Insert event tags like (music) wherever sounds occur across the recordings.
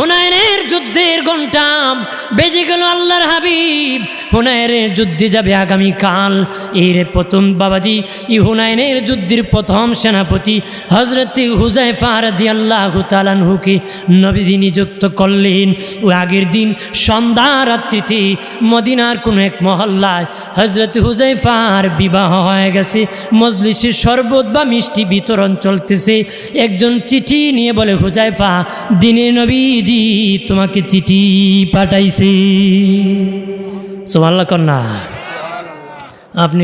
হুনায়নের যুদ্ধের ঘণ্টা বেজে গেল আল্লাহর হাবিব। হুনায়নের যুদ্ধে যাবে আগামীকাল। এর প্রথম বাবাজি ই হুনায়নের যুদ্ধের প্রথম সেনাপতি হজরত হুজাইফা রাদি আল্লাহ তালানহুকে নবীজি নিযুক্ত করলেন। ও আগের দিন সন্ধ্যা রাত্রিতে মদিনার কোনো এক মহল্লায় হজরত হুজাইফার বিবাহ হয়ে গেছে। মজলিসের শরবত বা মিষ্টি বিতরণ চলতেছে। একজন চিঠি নিয়ে বলে হুজাইফা দিনে নবীজি তোমাকে চিঠি পাঠাইছি। সোমাল্লা কন্যা। আপনি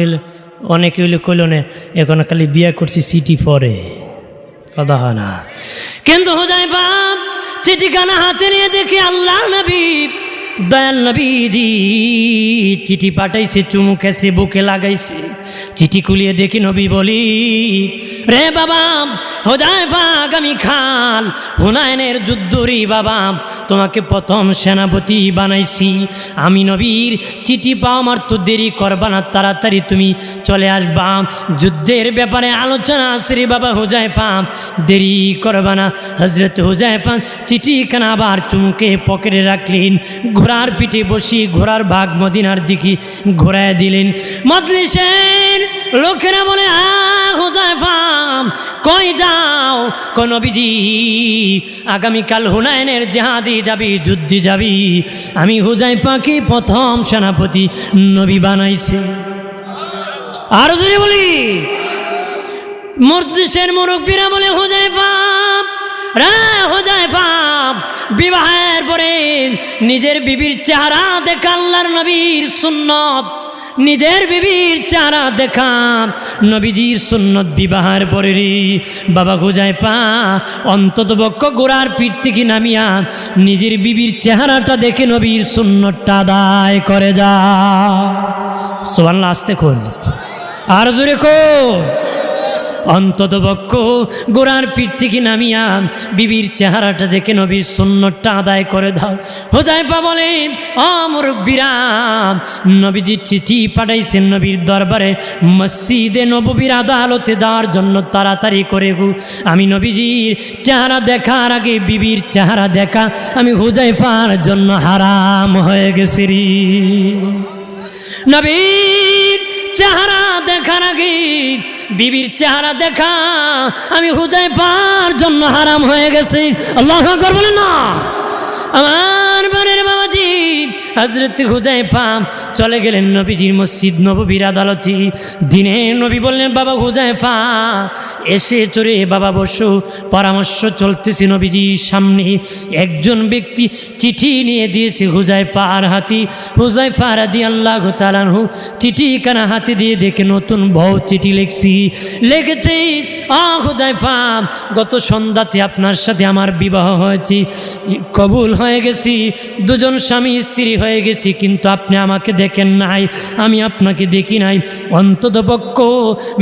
অনেকে হইলে কইল না, এখন খালি বিয়ে করছি চিঠি পরে। কথা হয় না। কিন্তু বাপ চিঠিখানা হাতে নিয়ে দেখি আল্লাহ নবী। দয়াল নবীজি, চিঠি পাঠাইছে, চুমু চুমুকেছে বুকে লাগাইছে। চিঠি খুলিয়ে দেখি নবী বলি, রে বাবা হোদায়ফা আগামী খাল হুনায়নের যুদ্ধরি বাবা, তোমাকে প্রথম সেনাপতি বানাইছি। আমি নবীর চিঠি পাও আমার তো দেরি করবা না, তাড়াতাড়ি তুমি চলে আসবা। যুদ্ধের ব্যাপারে আলোচনা আসরে বাবা হুজাইফা দেরি করবা না। হজরত হুজাইফা চিঠি খানা আবার চুমুকে পকেটে রাখলেন ঘোড়ার পিঠে বসি, ঘোড়ার ভাগ মদিনার দিকে ঘোরায় দিলেন। মজলিসের লোকেরা বলে কই যাও? কোন বিজি আগামীকাল হুনায়নের জেহাদি যাবি, যুদ্ধে যাবি। আমি হুজাইফাকে প্রথম সেনাপতি নবী বানাইছি। আরও যদি বলি। মর্দিসের মুরব্বীরা বলে হোজায় পাপ রে পাপ বিবাহের পরে নিজের বিবির চেহারা দেখা আল্লাহর নবীর সুন্নত। নিজের বিবির চেহারা দেখা নবীজির সুন্নত। বিবাহের পরে রে, বাবা হোজায় পা, অন্তত বক্ষ গোড়ার পিঠ থেকে নামিয়া নিজের বিবির চেহারাটা দেখে নবীর সুন্নতটা আদায় করে যা। সোয়াল আসতে খুন। আর জোরে কো অন্তত বক্ষ গোড়ার পিঠ থেকে নামিয়া বিবির চেহারাটা দেখে নবীর সুন্নতটা আদায় করে দাও। হোজাইফা বলেন অমরব্বিরাম নবীজি চিঠি পাঠাইছেন নবীর দরবারে। মসজিদে নববীর আদালতে দেওয়ার জন্য তাড়াতাড়ি করে গু। আমি নবীজির চেহারা দেখার আগে বিবির চেহারা দেখা। আমি হুজাইফার জন্য হারাম হয়ে গেছি নবীর চেহারা দেখার আগে বিবির চেহারা দেখা আমি হুজাই পার জন্য হারাম হয়ে গেছি। আল্লাহ বলে না। হজরত হুজাই পাম চলে গেলেন নবীজির মসজিদ নববীর আদালতি। দিনে নবী বললেন, বাবা হুজাই পা এসে চড়ে বাবা বসো, পরামর্শ চলতেছে নবীজির সামনে। একজন ব্যক্তি চিঠি নিয়ে দিয়েছে হুজাই পার হাতি। হুজাই পার দি আল্লাহ তালানহু চিঠি কানা হাতে দিয়ে দেখে নতুন বউ চিঠি লিখছি। লিখেছে, আ হুজাই পাম গত সন্ধ্যাতে আপনার সাথে আমার বিবাহ হয়েছে। কবুল হয়ে গেছি। দুজন স্বামী স্ত্রী হয়ে গেছি, কিন্তু আপনি আমাকে দেখেন নাই, আমি আপনাকে দেখি নাই। অন্তত পক্ষ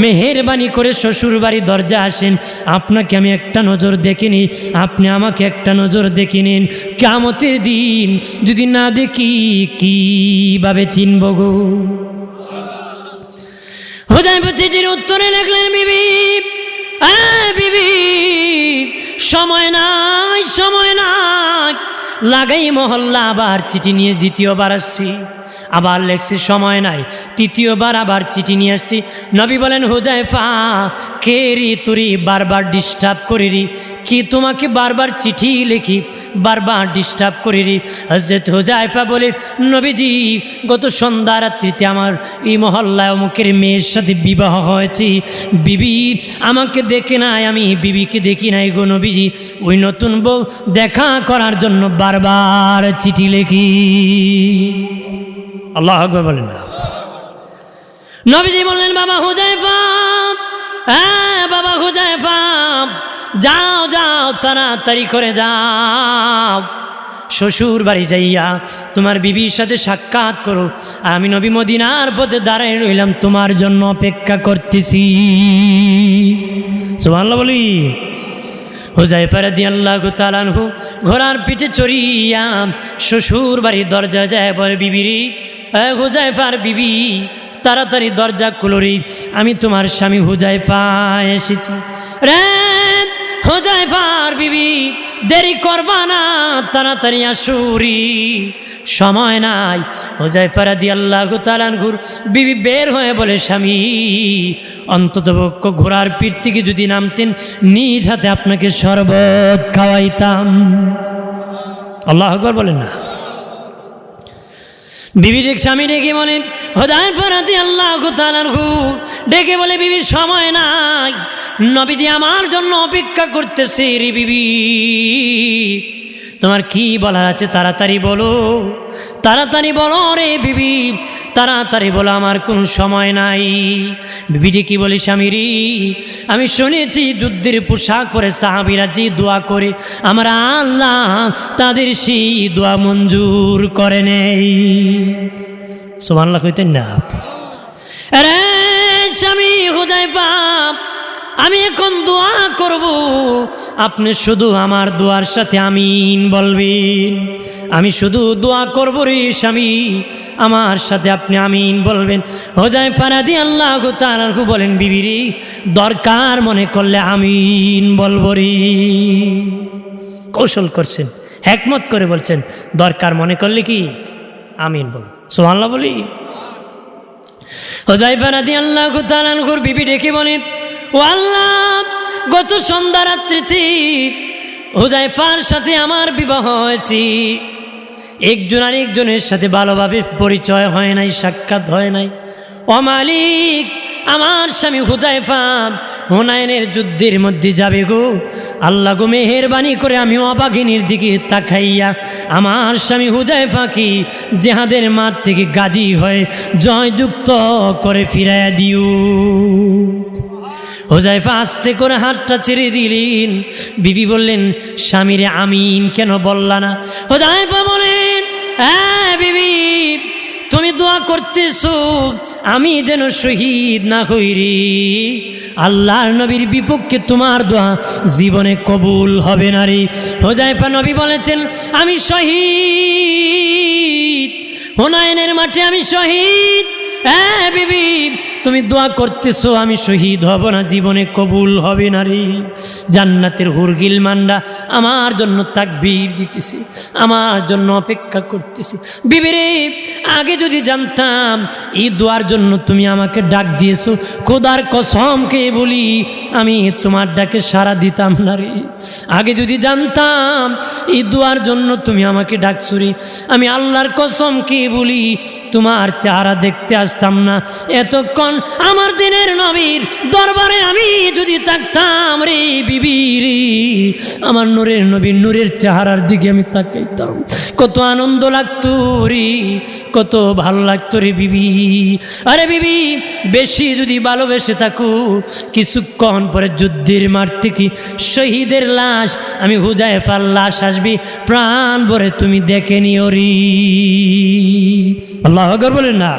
মেহেরবানি করে শ্বশুর বাড়ি দরজা আসেন, আপনাকে আমি একটা নজর দেখিনি আপনি আমাকে একটা নজর দেখে নিন। কামতের দিন যদি না দেখি, কীভাবে চিনব গো? হুদায় চিঠির উত্তরে লিখলেন বিবি, সময় নাই সময় নাই। লাগাই মহল্লা আবার চিঠি নিয়ে দ্বিতীয়বার আসছি। আবার লেখছি, সময় নাই। তৃতীয়বার আবার চিঠি নিয়ে আসছি। নবী বলেন হুজাইফা কে রি তুরি বারবার ডিস্টার্ব করি রি কি তোমাকে বারবার চিঠি লিখি, বারবার ডিস্টার্ব করি রি হজরত হুজাইফা বলে, নবীজি, গত সন্ধ্যা রাত্রিতে আমার এই মহল্লায় অমুকের মেয়ের সাথে বিবাহ হয়েছে। বিবি আমাকে দেখে নাই, আমি বিবিকে দেখি নাই গো নবীজি। ওই নতুন বউ দেখা করার জন্য বারবার চিঠি লিখি। আল্লাহ আকবর বলেন নবীজি বললেন, বাবা হুজাইফা হ্যাঁ বাবা হুজাইফা, যাও যাও, তাড়াতাড়ি করে যাও। শ্বশুর বাড়ি যাইয়া তোমার বিবির সাথে সাক্ষাৎ করো। আমি নবী মদিনার পথে দাঁড়ায় রইলাম, তোমার জন্য অপেক্ষা করতেছি। সুবহানাল্লাহ বলি। হুজাইফার দি আল্লাহ তালানহু ঘোড়ার পিঠে চড়িয়া শ্বশুর বাড়ির দরজা যায়, বলে বিবিরি হুজাইফার বিবি, তাড়াতাড়ি দরজা খুলরি আমি তোমার স্বামী হুজাইফা এসেছি। রে হোজাইফার বিবি, দেরি করবা না, তাড়াতাড়ি আসুরি সময় নাই। হোজাইফারা দি আল্লাহ তালানঘুর বিবি বের হয়ে বলে, স্বামী অন্তত পক্ষ ঘোড়ার পিঠ থেকে যদি নামতেন, নিজ হাতে আপনাকে শরবত খাওয়াইতাম। আল্লাহ আকবর বলেন না। বিবি ডেক স্বামী ডেকে বলে হোদায় ফরাতে আল্লাহ তালানহু ডেকে বলে, বিবির সময় নাই। নবীজি আমার জন্য অপেক্ষা করতেছে রে বিবি। তোমার কি বলার আছে? তাড়াতাড়ি বলো। তাড়াতাড়ি বলো রে বিবি। তাড়াতাড়ি বলো, আমার কোনো সময় নাই। বিবিটি কি বলি, স্বামীরি? আমি শুনেছি যুদ্ধের পোশাক পরে সাহাবিরা যে দোয়া করে, আমার আল্লাহ তাদের সেই দোয়া মঞ্জুর করে নেই। সোমান্লা কইতেন না। স্বামী হুদাই পাপ আমি এখন দোয়া করব, আপনি শুধু আমার দোয়ার সাথে আমিন বলবেন। আমি শুধু দোয়া করব রে স্বামী। আমার সাথে আপনি আমিন বলবেন। হোজাই ফারাদি আল্লাহ তালু বলেন বিবিরি দরকার মনে করলে আমিন বলব রে। কৌশল করছেন হ্যাকমত করে বলছেন, দরকার মনে করলে কি আমিন বল সোহাল্লা বলি। হোজাই ফারাদি আল্লাহ তালানকুর বিবি ডেকে বলেন, ও আল্লাহ, গত সন্ধ্যা রাত্রিতে হুজাইফার সাথে আমার বিবাহ হয়েছে। একজন আর একজনের সাথে ভালোভাবে পরিচয় হয় নাই, সাক্ষাৎ হয় নাই। অমালিক আমার স্বামী হুজাইফা হুনায়নের যুদ্ধের মধ্যে যাবে গো। আল্লাহ গো মেহেরবানি করে আমি অবাগিনীর দিকে তাকাইয়া আমার স্বামী হুজাইফা কি জেহাদের মাঠ থেকে গাজী হয়ে জয়যুক্ত করে ফিরাইয়া দিও। হোজাইফা আস্তে করে হাতটা ছেড়ে দিলেন। বিবি বললেন, স্বামীরে আমিন কেন বললা না? হোজাইফা হ্যাঁ তুমি দোয়া করতেছো, আমি যেন শহীদ না হইরি আল্লাহর নবীর বিপক্ষে তোমার দোয়া জীবনে কবুল হবে না রে। হোজাইফা নবী বলেছেন, আমি শহীদ। হোনায়নের মাঠে আমি শহীদ। হ্যাঁ বিবি, তুমি দোয়া করতেছো, আমি শহীদ হব না, জীবনে কবুল হবে না রে। জান্নাতের হুরগিল মান্ডা আমার জন্য তাকবীর দিতেছি, আমার জন্য অপেক্ষা করতেছি। বিবি আগে যদি জানতাম, এই দোয়ার জন্য তুমি আমাকে ডাক দিয়েছ, খোদার কসমকে বলি, আমি তোমার ডাকে সারা দিতাম না রে। আগে যদি জানতাম, এই দোয়ার জন্য তুমি আমাকে ডাকছো রে, আমি আল্লাহর কসমকে বলি, তোমার চেহারা দেখতে আসতাম না। এতক্ষণ আমার দিনের নবীর দরবারে আমি যদি থাকতাম রে বিবি রে, আমার নূরের নবীর নূরের চেহারার দিকে আমি তাকাইতাম। কত আনন্দ লাগতো রে, কত ভালো লাগতো রে বিবি। আরে বিবি, বেশি যদি ভালোবেসে থাকো, কিছুক্ষণ পরে যুদ্ধের মাঠ থেকে শহীদের লাশ আমি হুজায় পার লাশ আসবি, প্রাণ ভরে তুমি দেখে নিও রি। আল্লাহ বলেন না।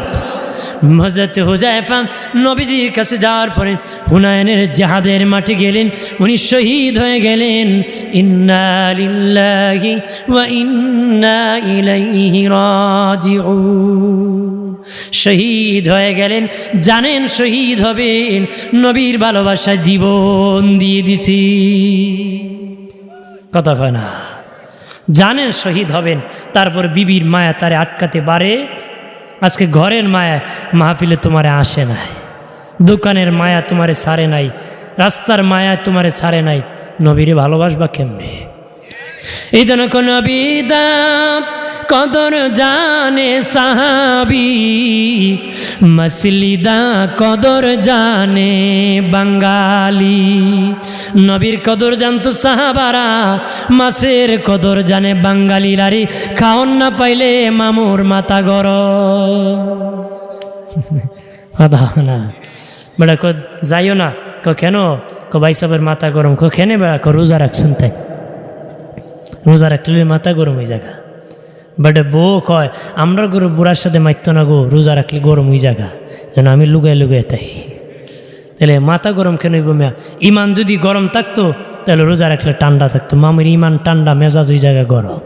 হজরত হুজাইফা নবীজির কাছে যাওয়ার পরে হুনায়নের জাহাদের মাঠে গেলেন, উনি শহীদ হয়ে গেলেন। ইন্না শহীদ হয়ে গেলেন, জানেন শহীদ হবেন, নবীর ভালোবাসায় জীবন দিয়ে দিছি। কথা হয় না, জানেন শহীদ হবেন, তারপর বিবির মায়া তারে আটকাতে পারে। আজকে ঘরের মায়া মাহফিলে তোমারে আসে নাই। দোকানের মায়া তোমারে ছাড়ে নাই। রাস্তার মায়া তোমারে ছাড়ে নাই। নবীরে ভালোবাসবা কেমনে? এই জন্য কোন কদর জানে সাহাবি। মসলিদা কদর জানে বাঙ্গালি নবীর কদর জানতো সাহাবারা মাসের কদর জানে বাঙ্গালিরারি খাওন না পাইলে মামুর মাথা গর না। বেড়া ক যাইও না, ক কেন? ক ভাই সাহেবের মাথা গরম, ক কেনে বেড়া ক রোজা রাখছেন তাই? রোজা রাখলে মাথা গরম হয়ে জায়গা বাট বউ কয় আমরা গরু বুড়ার সাথে মারতো না গো, রোজা রাখলে গরম হয়ে জায়গা যেন আমি লুগাই লুগাই তাই। তাহলে মাথা গরম কেন হইব মেয়া? ইমান যদি গরম থাকতো, তাহলে রোজা রাখলে ঠান্ডা থাকতো। মামির ইমান ঠান্ডা মেজাজ ওই জায়গায় গরম।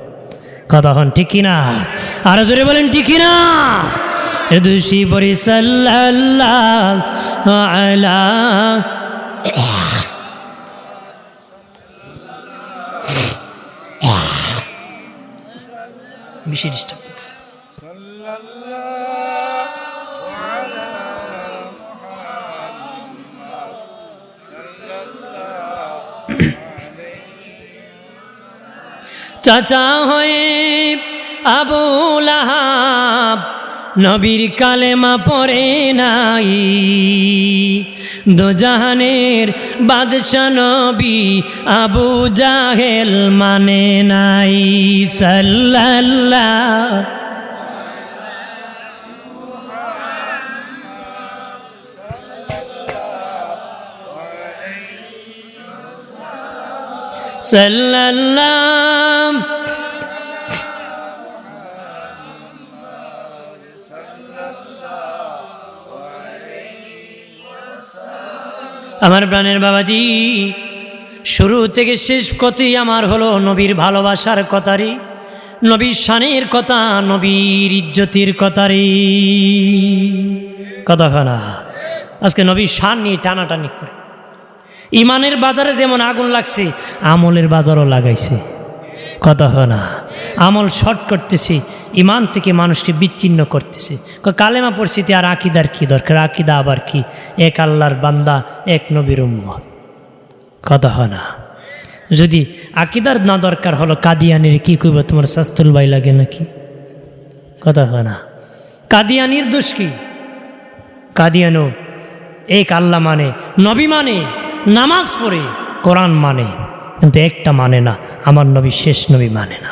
কথা হন, ঠিক কিনা? আরও জোরে বলেন, ঠিক কিনা? দোষী বরি (coughs) বেশি ডিস্টার্ব। (coughs) চাচা হয়ে আবু লাহাব নবীর কালেমা পড়ে নাই। দোজাহানের বাদশা নবী আবু জাহেল মানে নাই। সাল্লাল্লাহ সাল্লাল্লাহ। আমার প্রাণের বাবাজি, শুরু থেকে শেষ কতই আমার হলো নবীর ভালোবাসার কথারি নবীর শানের কথা, নবীর ইজ্জতির কথারি কথা আজকে নবীর শান নিয়ে টানাটানি করে। ইমানের বাজারে যেমন আগুন লাগছে, আমলের বাজারও লাগাইছে। কথা না। আমল শর্ট করতেছে, ইমান থেকে মানুষকে বিচ্ছিন্ন করতেছে। কালেমা পরিস্থিতি আর আকিদার কি দরকার? আকিদা আবার কি? এক আল্লাহর বান্দা, এক নবীর উম্মত। কথা না। যদি আকিদার না দরকার হলো, কাদিয়ানির কি কইব? তোমার শাস্তুল বাই লাগে নাকি? কথা না। কাদিয়ানির দোষ কি? কাদিয়ানো, এক আল্লাহ মানে নবী মানে। নামাজ পড়ে, কোরআন মানে। কিন্তু একটা মানে না, আমার নবী শেষ নবী মানে না।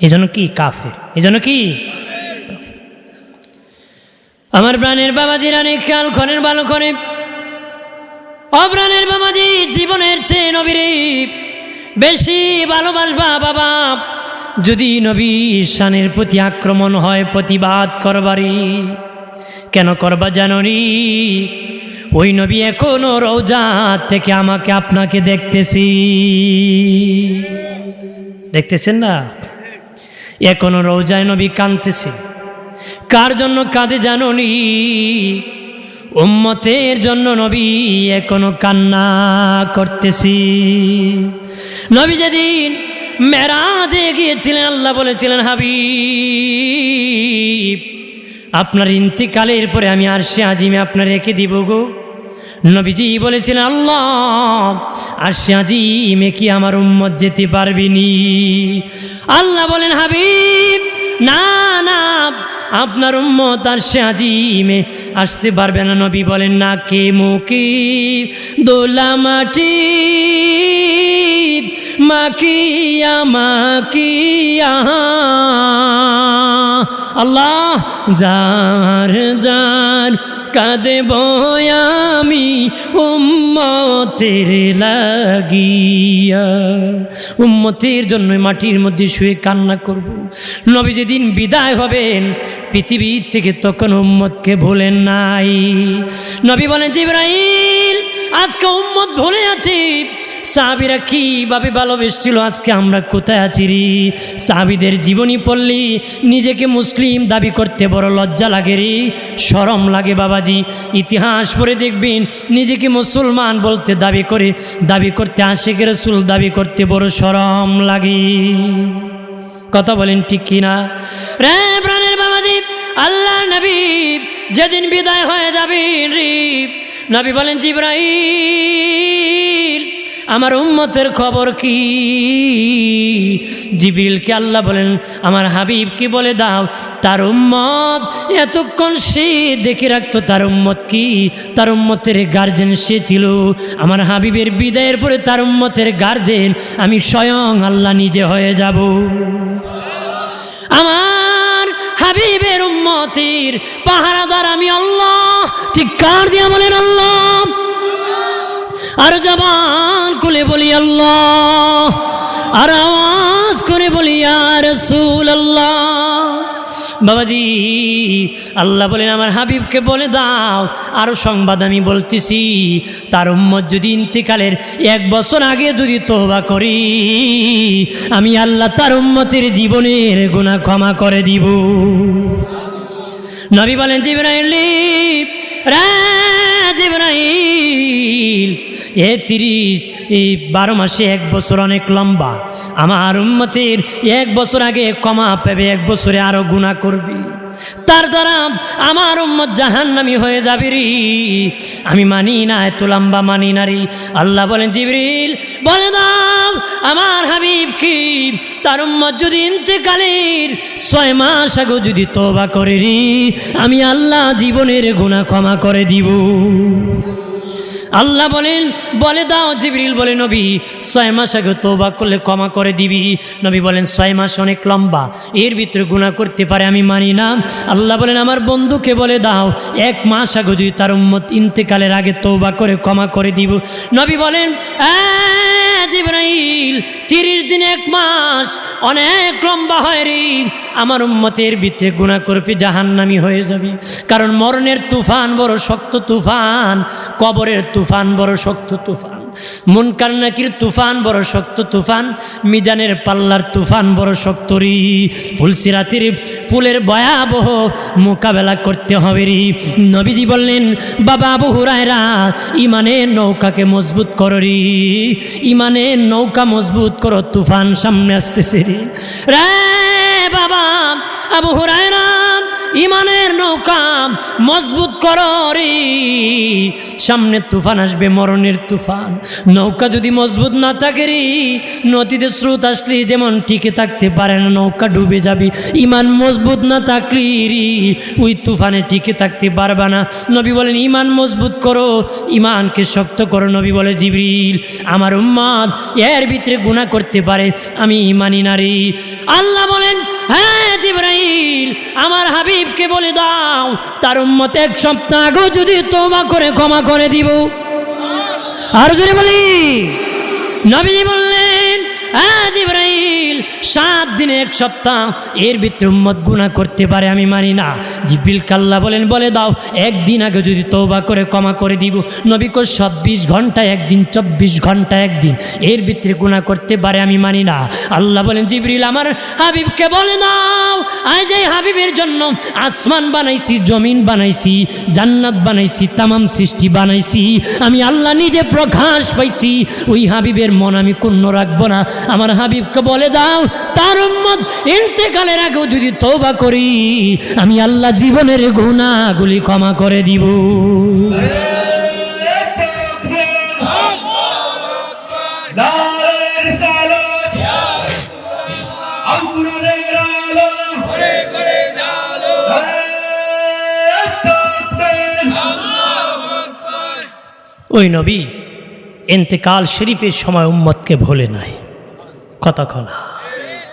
এজন্য কি কাফের? এজন্য কি? আমার প্রাণের বাবাজি রানে খেয়াল করেন ভালো করে। অপ্রাণের বাবাজি, জীবনের চেয়ে নবীরে বেশি ভালোবাসবা বাবা। যদি নবী শানের প্রতি আক্রমণ হয়, প্রতিবাদ করবারই। কেন করবা জাননি? ওই নবী এখনও রোজা থেকে আমাকে আপনাকে দেখতেছি। দেখতেছেন না? এখনও রোজায় নবী কাঁদতেছে। কার জন্য কাঁদে জাননি? উম্মতের জন্য নবী এখনও কান্না করতেছি। নবী যেদিন মেরাজে গিয়েছিলেন, আল্লাহ বলেছিলেন, হাবিব, আপনার ইন্তিকালের পরে আমি আর সে আজিমে আপনার রেখে দিব গো। নবীজি বলেছেন, আল্লাহ আর সে আজিমে কি আমার উম্মত যেতে পারবিনি? আল্লাহ বলেন, হাবিব, না না, আপনার উম্মত আর সে আজিমে আসতে পারবে না। নবী বলেন না কে মুকি দোলা মাটি মাকিয়া মাকিয়া আল্লাহ, যার যার কাঁদে আমি উম্মতের লাগিয়া। উম্মতের জন্য মাটির মধ্যে শুয়ে কান্না করব। নবী যেদিন বিদায় হবেন, পৃথিবীর থেকে তখন উম্মতকে ভোলেন নাই। নবী বলেন, জিব্রাইল, আজকে উম্মত ভুলে আছি। সাহাবিরা কীভাবে ভালোবেসছিল আজকে আমরা কোথায় আছি রে? সাহাবিদের জীবনী পড়লি, নিজেকে মুসলিম দাবি করতে বড় লজ্জা লাগে রে। সরম লাগে বাবাজি। ইতিহাস পড়ে দেখবেন, নিজেকে মুসলমান বলতে দাবি করে, দাবি করতে আসে আশেখ রসুল দাবি করতে বড় সরম লাগে। কথা বলেন ঠিক কিনা? রে প্রাণের বাবাজি, আল্লাহ নবী যেদিন বিদায় হয়ে যাবেন রে, নবী বলেন জিব্রাইল আমার উম্মতের খবর কি? জিবিলকে আল্লাহ বলেন, আমার হাবিব কি বলে দাও? তার উম্মত এতক্ষণ সে দেখে রাখতো, তার উম্মত কি? তার উম্মতের গার্জেন সে ছিল। আমার হাবিবের বিদায়ের পরে তার উম্মতের গার্জেন আমি স্বয়ং আল্লাহ নিজে হয়ে যাব। আমার হাবিবের উম্মতির পাহারাদার আমি আল্লাহ, ঠিক কার দিয়া বলেন আল্লাহ? আর জবান খুলে বলি আল্লাহ, আর আওয়াজ করে বলি আর রসুল আল্লাহ বাবাজি, আল্লাহ বলেন, আমার হাবিবকে বলে দাও আরও সংবাদ আমি বলতেছি, তার উম্মত যদি ইন্তিকালের এক বছর আগে যদি তোবা করি, আমি আল্লাহ তার উম্মতের জীবনের গুণা ক্ষমা করে দিব। নবী বলেন, জিব্রাইল, রে জিব্রাইল এ তিরিশ, এই বারো মাসে এক বছর অনেক লম্বা। আমার উম্মতের এক বছর আগে কমা পাবে, এক বছরে আরও গুণা করবি। তার দ্বারা আমার উম্মত জাহান্নামি হয়ে যাবে রি। আমি মানি না, এত লম্বা মানি না রে। আল্লাহ বলেন, জিবরিল, বলে দাও, আমার হাবিব কি? তার উম্মত যদি ইন্তেকালের ছয় মাস আগে যদি তোবা করে রি, আমি আল্লাহ জীবনের গুণা ক্ষমা করে দিব। আল্লাহ বলেন বলে দাও জিবরিল বলে নবী ছয় মাস আগে তোবা করলে ক্ষমা করে দিবি। নবী বলেন ছয় মাস অনেক লম্বা এর ভিতরে গুণা করতে পারে আমি মানি না। আল্লাহ বলেন আমার বন্ধুকে বলে দাও এক মাস আগে যদি তার উম্মত ইন্তেকালের আগে তোবা করে ক্ষমা করে দিব। নবী বলেন "আহ, জিবরাইল তিরিশ দিন এক মাস অনেক লম্বা হয় রে। আমার উম্মতের ভিতরে গুণা করবে জাহান্নামি হয়ে যাবে। কারণ মরণের তুফান বড় শক্ত তুফান কবরের তুফান বড় শক্ত তুফান। মুনকার নাকির তুফান, বড় শক্ত তুফান। মিজানের পাল্লার তুফান, বড় শক্ত রি। ফুলসিরাতির ফুলের ভয়াবহ মোকাবেলা করতে হবে রি। নবীজি বললেন, বাবা আবু হুরায়রা ইমানের নৌকাকে মজবুত করো রি। ইমানের নৌকা মজবুত করো, তুফান সামনে আসতেছে রে। রে বাবা আবু হুরায়রা, ইমানের নৌকা মজবুত করো রে সামনে তুফান আসবে, মরণের তুফান। নৌকা যদি মজবুত না থাকে রে, নদীতে স্রোত আসলে যেমন টিকে থাকতে পারে না, নৌকা ডুবে যাবে। ইমান মজবুত না থাকলে রে, ওই তুফানে টিকে থাকতে পারবা না। নবী বলেন, ইমান মজবুত করো, ইমানকে শক্ত করো। নবী বলে, জিবরিল, আমার উম্মাদ এর ভিতরে গুণা করতে পারে, আমি মানি নারী আল্লাহ বলেন হ্যাঁ জিব্রাইল, আমার হাবিবকে বলে দাও, তার উম্মত এক সপ্তাহ আগেও যদি তোমা করে ক্ষমা করে দিব। আর যদি বলি, নবীজি বললেন হ্যাঁ জিব্রাইল, সাত দিনে, এক সপ্তাহ, এর ভিতরে উম্মত গুণা করতে পারে, আমি মানি না। জিবিল কাল্লা বলেন, বলে দাও, একদিন আগে যদি তৌবা করে, ক্ষমা করে দিব। নবী কো চব্বিশ ঘণ্টা একদিন, চব্বিশ ঘণ্টা একদিন, এর ভিতরে গুণা করতে পারে, আমি মানি না। আল্লাহ বলেন জিবরিল আমার হাবিবকে বলে দাও, আজ এই হাবিবের জন্য আসমান বানাইছি, জমিন বানাইছি, জান্নাত বানাইছি, তামাম সৃষ্টি বানাইছি। আমি আল্লাহ নিজে প্রকাশ পাইছি, ওই হাবিবের মন আমি ক্ষুণ্ণ রাখব না। আমার হাবিবকে বলে দাও, তার উম্মত ইন্তেকালের আগেও যদি তৌবা করি, আমি আল্লাহ জীবনের গুণাগুলি ক্ষমা করে দিব। ওই নবী এন্তেকাল শরীফের সময় উম্মতকে ভোলে নাই। কতক্ষণ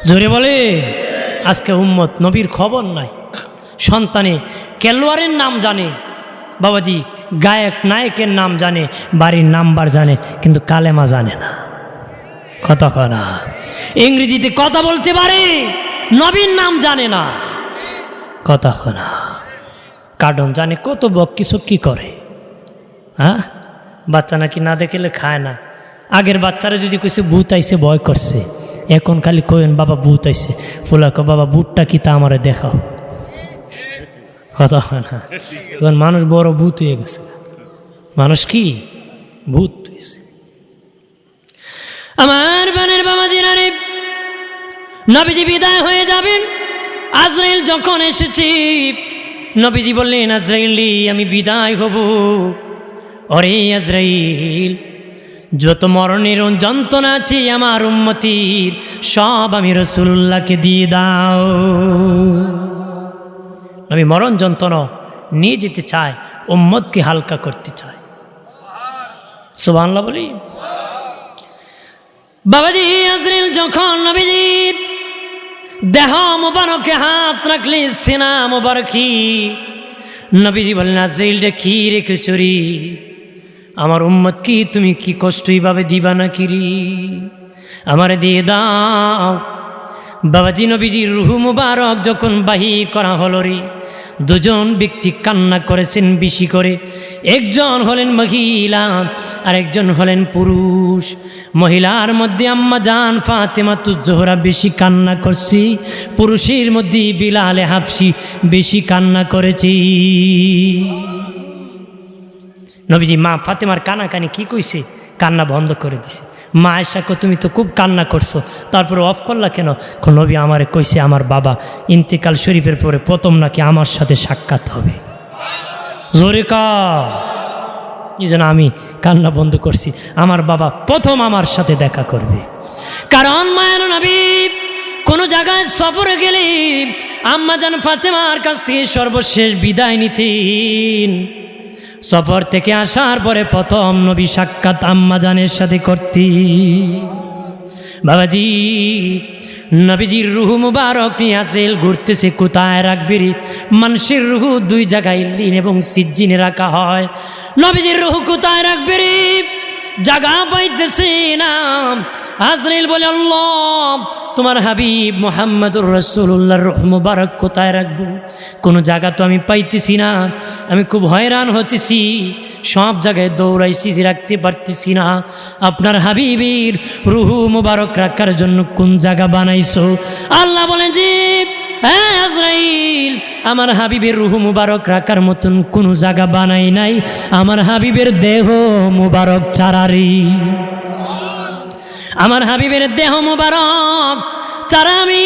জোরে বলে আজকে উম্মত নবীর খবর নাই। সন্তানে কেলোয়ারের নাম জানে, বাবাজি গায়ক নায়কের নাম জানে, বাড়ির নাম্বার জানে, কিন্তু কালেমা জানে না। কতক্ষণ ইংরেজিতে কথা বলতে পারে, নবীর নাম জানে না। কতক্ষণ কার্টুন জানে কত বক, কিছু কি করে? হ্যাঁ? বাচ্চা নাকি না দেখলে খায় না। আগের বাচ্চারা যদি কইছে ভূত আইসে ভয় করছে এখন খালি কইন, বাবা, ভূত আইসে ফুলাকো বাবা, ভূতটা কি তা আমারে দেখাও। কথা হয় না। এখন মানুষ বড় ভূত হয়ে গেছে। মানুষ কি? ভূত হয়েছে আমার বানের বাবা জিনারে নবীজি বিদায় হয়ে যাবেন। আজরাইল যখন এসেছি, নবীজি বললেন, আজরাইলি আমি বিদায় হব। অরে আজরাইল যত মরণের যন্ত্রণা আছে আমার উন্মতির সব আমি রসুল্লাহকে দিয়ে দাও। আমি মরণ যন্ত্রণা নিয়ে যেতে চাই, উম্মতকে হালকা করতে চাই। সুবহানাল্লাহ বলি। বাবাজি আজরিল যখন নবীজির দেহ মোবারকে হাত রাখলে, সেনা মোবারকি, নবীজি বললেন, আজরিল রে, কি রেখে চুরি আমার উম্মত কি? তুমি কি কষ্ট এইভাবে দিবা না কিরি আমারে দিয়ে দাও। বাবাজি নবীজির রুহু মুবারক যখন বাহির করা হলো রে, দুজন ব্যক্তি কান্না করেছেন, বেশি করে। একজন হলেন মহিলা আর একজন হলেন পুরুষ। মহিলার মধ্যে আম্মা জান ফাতেমা তুজোহরা বেশি কান্না করছি, পুরুষের মধ্যে বিলালে হাফসি বেশি কান্না করেছি। নবীজি, মা ফাতেমার কানা কানাকানি কি কইছে? কান্না বন্ধ করে দিছে। মা আয়সাকে তুমি তো খুব কান্না করছ। তারপরে অফ করলা কেন? নবী আমারে কইছে, আমার বাবা ইন্তেকাল শরীফের পরে প্রথম নাকি আমার সাথে সাক্ষাৎ হবে। জোরে কা এই জন্য আমি কান্না বন্ধ করছি। আমার বাবা প্রথম আমার সাথে দেখা করবে। কারণ মায়ের নবী, কোনো জায়গায় সফরে গেলে আম্মাজান ফাতেমার কাছ থেকে সর্বশেষ বিদায় নিতেন। সফর থেকে আসার পরে প্রথম নবী সাক্ষাৎ আম্মাজানের সাথে করতি বাবাজি, নবীজির রুহু মুবারক নিয়ে আসেল, ঘুরতেছে কোথায় রাখবি? মানুষের রুহু দুই জায়গায় লিন এবং সিজ্জিনে রাখা হয় নবীজির রুহু কোথায় রাখবি? জাগা পাইতেছে না। আজরাইল বলে তোমার হাবিব মোহাম্মদুর রসুল্লাহর মুবারক কোথায় রাখব? কোনো জায়গা তো আমি পাইতেছি না। আমি খুব হয়রান হতেছি। সব জায়গায় দৌড়াইছি রাখতে পারতেছি না। আপনার হাবিবের রুহু মুবারক রাখার জন্য কোন জায়গা বানাইছো? আল্লাহ বলেন যে হ্যাঁ আজরাইল, আমার হাবিবের রুহু মুবারক রাখার মতন কোনো জায়গা বানাই নাই। আমার হাবিবের দেহ মুবারক চারারি। আমার হাবিবের দেহ মুবারক চারা আমি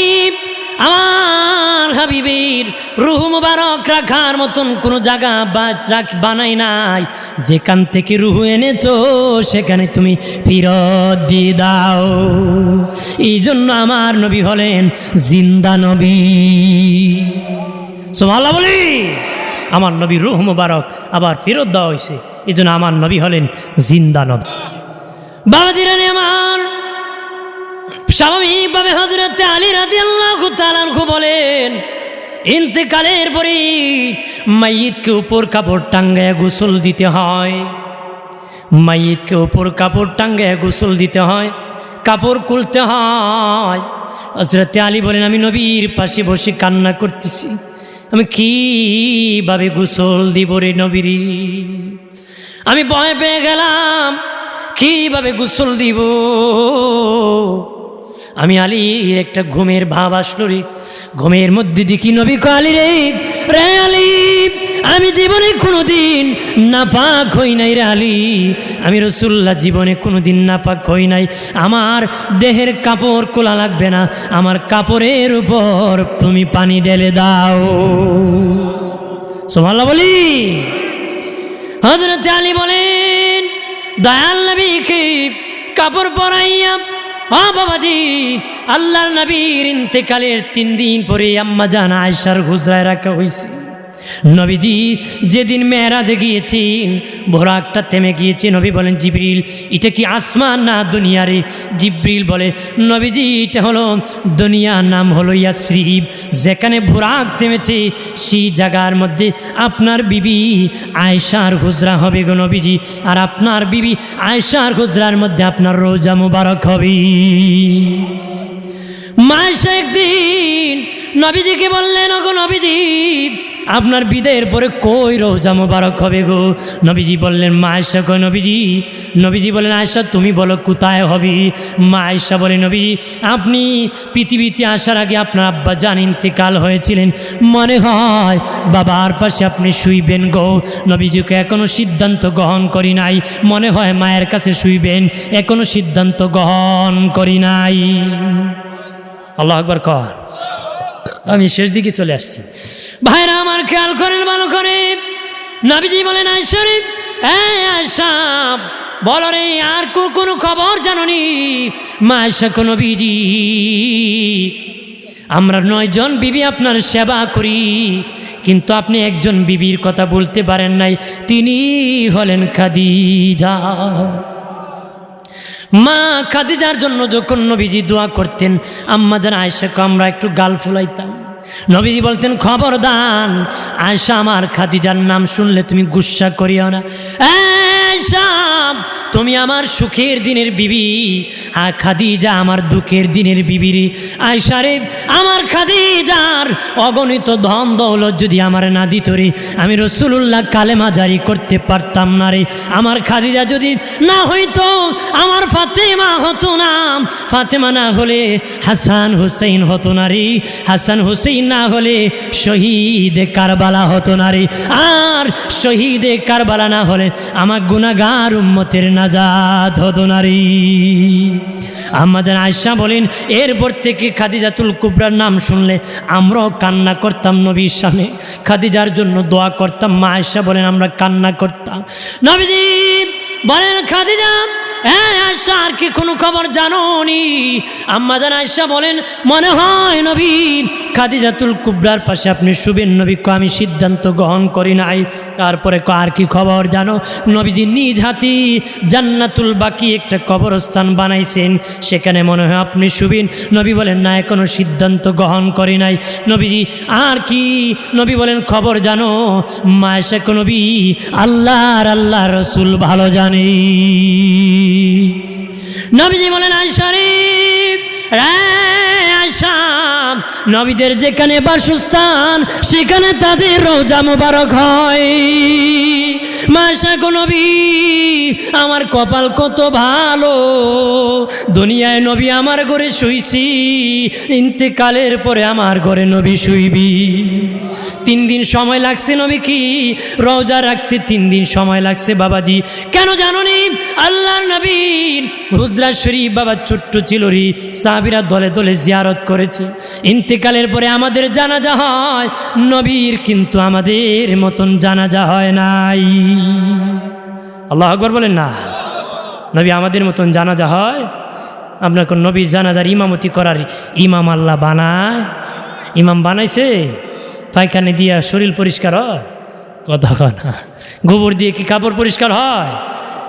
আমার হাবিবের রুহ মুবারক রাখার মতন কোনো জায়গা রাখ- বানাই নাই। যেখান থেকে রুহু এনেছো, সেখানে তুমি ফিরত দিয়ে দাও। এই জন্য আমার নবী হলেন জিন্দা নবী। সোমাল্লা বলি। আমার নবী রুহ মুবারক আবার ফেরত দেওয়া হয়েছে। এই জন্য আমার নবী হলেন জিন্দা নবী। বাবাজিরানি আমার স্বাভাবিকভাবে হজরত আলী রাজি আল্লাহ তালানহু বলেন, ইন্তেকালের পরে মাইয়িতকে উপর কাপড় টাঙ্গায় গোসল দিতে হয়। মাইয়িতকে উপর কাপড় টাঙ্গায় গোসল দিতে হয়, কাপড় খুলতে হয়। হজরতে আলী বলেন, আমি নবীর পাশে বসে কান্না করতেছি। আমি কীভাবে গোসল দিব রে নবীরি? আমি ভয় পেয়ে গেলাম, কীভাবে গোসল দিব? আমি আলীর একটা ঘুমের ভাব আসলো রে। ঘুমের মধ্যে দেখি নবী কো আলী রে। রে আলী, আমি জীবনে কোনোদিন নাপাক হই নাই রে আলী। আমি রসুল্লাহ জীবনে কোনোদিন নাপাক হই নাই। আমার দেহের কাপড় কোলা লাগবে না। আমার কাপড়ের উপর তুমি পানি ঢেলে দাও। সোমাল্লা বলি। হজরত আলী বলেন, দয়াল নবীকে কাপড় পরাইয়া ও আল্লাহর নবীর ইন্তেকালের তিন দিন পরে আম্মা জান আয়সার গুজরায় রাখা হয়েছে নবীজি, যেদিন মেয়েরাজে গিয়েছেন ভোরাকটা থেমে গিয়েছে। নবী বলেন, জিবরিল, এটা কি আসমান না দুনিয়ারে জিব্রিল বলে, নবীজি, এটা হলো দুনিয়ার নাম হলো ইয়াসরিব। যেখানে ভোরাক থেমেছে, সেই জায়গার মধ্যে আপনার বিবি আয়সার হুজরা হবে গো নবীজি। আর আপনার বিবি আয়সার হুজরার মধ্যে আপনার রোজা মুবারক হবে। মায়েশা একদিন নবীজিকে বললেন, ওগো নবীজি আপনার বিদায়ের পরে কই রোজা মোবারক হবে গো? নবীজি বললেন, মা আয়সা কয় নবীজি। নবীজি বলেন আয়সা তুমি বলো কোথায় হবে? মা আয়সা বলে, নবীজি, আপনি পৃথিবীতে আসার আগে আপনার আব্বা জান ইন্তেকাল হয়েছিলেন। মনে হয় বাবার পাশে আপনি শুইবেন গো। নবীজিকে এখনও সিদ্ধান্ত গ্রহণ করি নাই। মনে হয় মায়ের কাছে শুইবেন, এখনও সিদ্ধান্ত গ্রহণ করি নাই। আল্লাহ আকবর কর। আমি শেষ দিকে চলে আসছি। ভাইরা আমার খেয়াল করেন, ভালো করে। নাবিজি বলেন আয়সরিফ আসাম বলো রে, আর কো কোনো খবর জাননি? মা আয়সা কোনো বিজি আমরা নয়জন বিবি আপনার সেবা করি, কিন্তু আপনি একজন বিবির কথা বলতে পারেন নাই। তিনি হলেন খাদিজা। মা খাদিজার জন্য যখন নবীজি দোয়া করতেন, আম্মাদের আয়সাকে আমরা একটু গাল ফুলাইতাম। নবীজি বলতেন খবর দান আয়সা আমার খাদিজার নাম শুনলে তুমি গুসা করিও না। আয়সা তুমি আমার সুখের দিনের বিবি, আর খাদিজা আমার দুঃখের দিনের বিবিরি আয়সারে আমার খাদিজার অগণিত ধন দৌলত যদি আমার না দিত রে, আমি রসুল্লাহ কালেমা জারি করতে পারতাম না রে। আমার খাদিজা যদি না হইতো, আমার ফাতেমা হতো না। ফাতেমা না হলে হাসান হুসেইন হতো না রে। হাসান হুসেইন না হলে শহীদ কারবালা হতো না রে। আর শহীদে কারবালা না হলে আমার গুণা গুনাগার উম্মতের নাজাদ হদনারী নারী। আমাদের আয়সা বলেন, এরপর থেকে খাদিজাতুল কুবরার নাম শুনলে আমরাও কান্না করতাম নবীর সামনে। খাদিজার জন্য দোয়া করতাম। মা আয়সা বলেন, আমরা কান্না করতাম। নবীজি বলেন, খাদিজা হ্যাঁ আয়সা আর কি কোনো খবর জানো নি আম্মাদান আয়সা বলেন, মনে হয় নবী, খাদিজাতুল কুবরার পাশে আপনি শুবেন নবী কো আমি সিদ্ধান্ত গ্রহণ করি নাই। তারপরে ক আর কি খবর জানো? নবীজি নিজ হাতি জান্নাতুল বাকি একটা কবরস্থান বানাইছেন। সেখানে মনে হয় আপনি শুবেন। নবী বলেন, না, এখনও সিদ্ধান্ত গ্রহণ করি নাই। নবীজি, আর কি? নবী বলেন, খবর জানো মায়েশা নবী আল্লাহর আল্লাহ রসুল ভালো জানি। নবীজি বলেন আয়সারে আয়সা নবীদের যেখানে বাসস্থান সেখানে তাদের রোজা মোবারক হয়। মাসা নবী, আমার কপাল কত ভালো। দুনিয়ায় নবী আমার ঘরে শুইছি, ইন্তেকালের পরে আমার ঘরে নবী শুইবি। তিন দিন সময় লাগছে নবী কি? রোজা রাখতে তিন দিন সময় লাগছে বাবাজি। কেন জানো নি? আল্লাহর নবীন হুজরা শরীফ বাবা ছোট্ট ছিল রি, সাহাবিরা দলে দলে জিয়ারত করেছে। ইন্তেকালের পরে আমাদের জানাজা হয়, নবীর কিন্তু আমাদের মতন জানাজা হয় নাই। আল্লাহ আকবর বলেন না। নবী আমাদের মতন জানাজা হয়। আপনার কোন নবীর জানাজার ইমামতি করার ইমাম আল্লাহ বানায়? ইমাম বানাইছে? পায়খানে দিয়া শরীর পরিষ্কার হয়? কথা না। গোবর দিয়ে কি কাপড় পরিষ্কার হয়?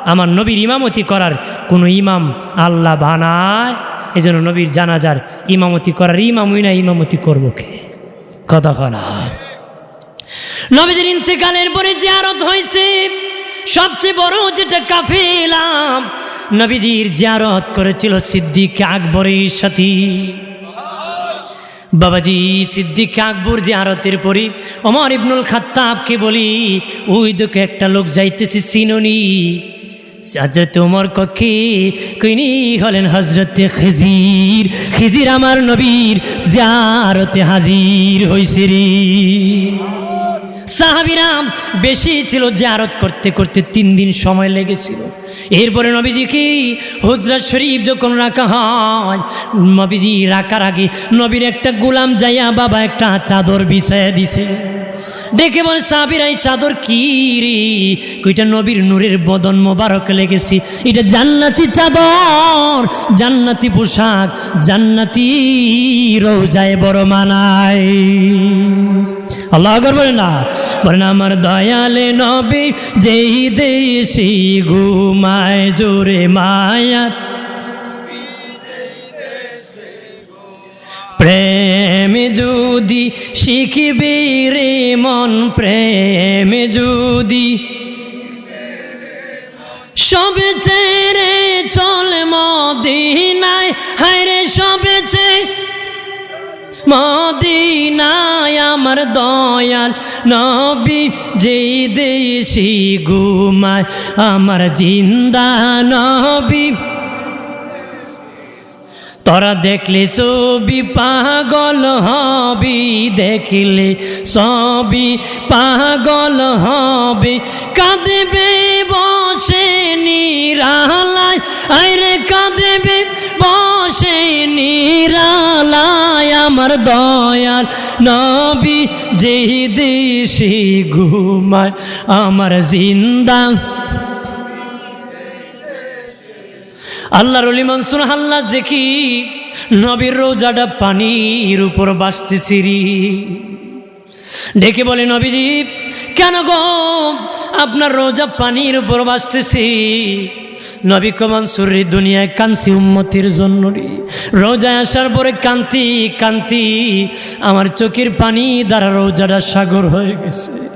আমার নবীর ইমামতি করার কোনো ইমাম আল্লাহ বানায়? এই জন্য নবীর জানাজার ইমামতি করার ইমামই না, ইমামতি করব কে? কথা না। নবীদের ইন্তেকালের পরে জিয়ারত হয়েছে। সবচেয়ে বড় যেটা কাফেলাম নবীজির জিয়ারত করেছিল সিদ্দিক আকবরের সাথী। বাবাজি, সিদ্দিক আকবর জিয়ারতের পরে অমর ইবনুল খাত্তাবকে বলি, ওই দুকে একটা লোক যাইতেছে সিননি। হজরত উমর কক্ষে কইনি হলেন হজরত খিজির। খিজির আমার নবীর জিয়ারতে হাজির হইছে রে। সাহাবিরাম বেশি ছিল জারত করতে করতে তিন দিন সময় লেগেছিল। এরপরে নবীজি কি? হজরত শরীফ যখন রাখা হয়, নবীজি রাখার আগে নবীর একটা গোলাম যাইয়া বাবা একটা চাদর বিছাইয়া দিছে। ডেকে বলে সাবির এই চাদর কি রে? কইটা নবীর নূরের বদন মোবারক লেগেছি। এটা জান্নাতি চাদর, জান্নাতি পোশাক, জান্নাতি রোজায় বড় মানায়। আল্লাহ বলে না বলেন আমার দয়ালে নবী যেই দেশি ঘুমায়, জোরে মায়া প্রেম যদি শিখবি রে মন, প্রেম যদি সবে চেরে চল মদিনায়। হায়রে সবে চে মদিনায় আমার দয়াল নবী, যে দেশি ঘুমায় আমার জিন্দা নবী। তোরা দেখলে ছবি পাগল হবি দেখলে সবই পাগল হবে কাঁদবে বসে নিরালায় আরে কাঁদবে বসে নিরালায় আমার দয়াল নবী যে দেশে ঘুমায় আমার জিন্দা আল্লাহর অলি মনসুর হাল্লা যে কি? নবীর রোজাটা পানির উপর বাসতেছিরি ডেকে বলে, নবীজি, কেন গো আপনার রোজা পানির উপর বাসতেছি? নবী কমানসুরি দুনিয়ায় কান্তি উম্মতির জন্য রোজায় আসার পরে কান্তি কান্তি আমার চোখের পানি দ্বারা রোজাটা সাগর হয়ে গেছে।